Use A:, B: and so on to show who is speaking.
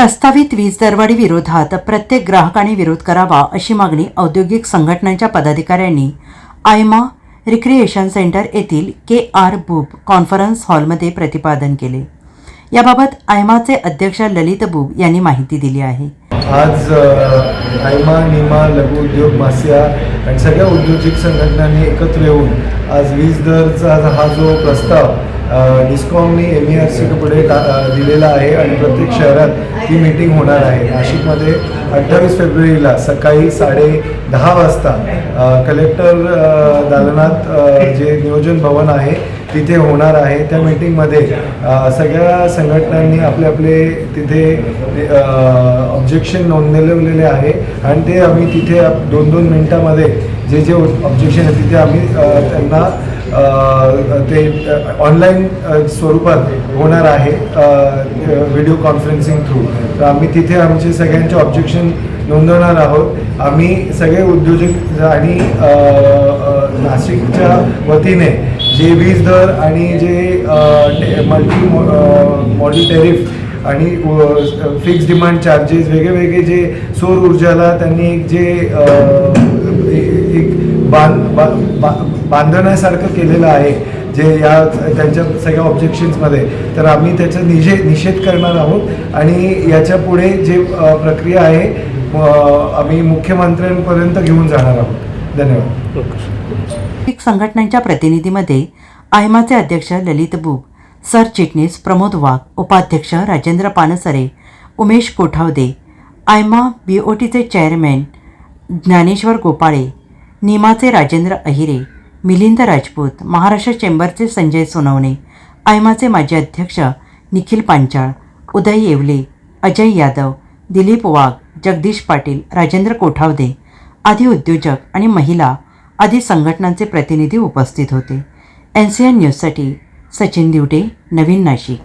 A: प्रस्तावित वीज दरवाढी विरोधात प्रत्येक ग्राहकाने विरोध करावा अशी मागणी औद्योगिक संघटनांच्या पदाधिकाऱ्यांनी आयमा रिक्रिएशन सेंटर येथील के आर बुब कॉन्फरन्स हॉलमध्ये प्रतिपादन केले. याबाबत आयमाचे अध्यक्ष ललित बुब यांनी माहिती दिली आहे.
B: आज अ, आयमा निमा लघु उद्योग मासिया आणि सगळ्या उद्योजिक संघटनांनी एकत्र येऊन आज वीज दरचा हा जो प्रस्ताव डिस्कॉमने एम ई आर सीकडे टा दिलेला आहे आणि प्रत्येक शहरात ती मीटिंग होणार आहे. नाशिकमध्ये अठ्ठावीस फेब्रुवारीला सकाळी साडे दहा वाजता कलेक्टर दालनात जे नियोजन भवन आहे तिथे होणार आहे. त्या मीटिंगमध्ये सगळ्या संघटनांनी आपले आपले तिथे ऑब्जेक्शन नोंदवलेले आहे. आणि ते आम्ही तिथे दोन दोन मिनटामध्ये जे जे ऑब्जेक्शन आहे तिथे आम्ही त्यांना ते ऑनलाईन स्वरूपात होणार आहे व्हिडिओ कॉन्फरन्सिंग थ्रू तर आम्ही तिथे आमचे सगळ्यांचे ऑब्जेक्शन नोंदवणार आहोत. आम्ही सगळे उद्योजक आणि नाशिकच्या वतीने जे वीज दर आणि जे मल्टी मॉडेल टॅरिफ आणि फिक्स डिमांड चार्जेस वेगळे वेगळे जे सौर ऊर्जाला त्यांनी एक जे एक बांध बा- बांधण्यासारखं केलेलं आहे जे या त्यांच्या सगळ्या ऑब्जेक्शन्समध्ये तर आम्ही त्याचा निषे निषेध करणार आहोत. आणि याच्यापुढे जे प्रक्रिया आहे आम्ही मुख्यमंत्र्यांपर्यंत घेऊन जाणार आहोत. धन्यवाद.
A: संघटनांच्या प्रतिनिधीमध्ये आयमाचे अध्यक्ष ललित बुब सरचिटणीस प्रमोद वाघ उपाध्यक्ष राजेंद्र पानसरे उमेश कोठावदे आयमा बी ओ टीचे चेअरमॅन ज्ञानेश्वर गोपाळे निमाचे राजेंद्र अहिरे मिलिंद राजपूत महाराष्ट्र चेंबरचे संजय सोनवणे आयमाचे माजी अध्यक्ष निखिल पांचाळ उदय येवले अजय यादव दिलीप वाघ जगदीश पाटील राजेंद्र कोठावदे आधी उद्योजक आणि महिला आदी संघटनांचे प्रतिनिधी उपस्थित होते. एन सी एन न्यूजसाठी सचिन दिवटे नवीन नाशिक.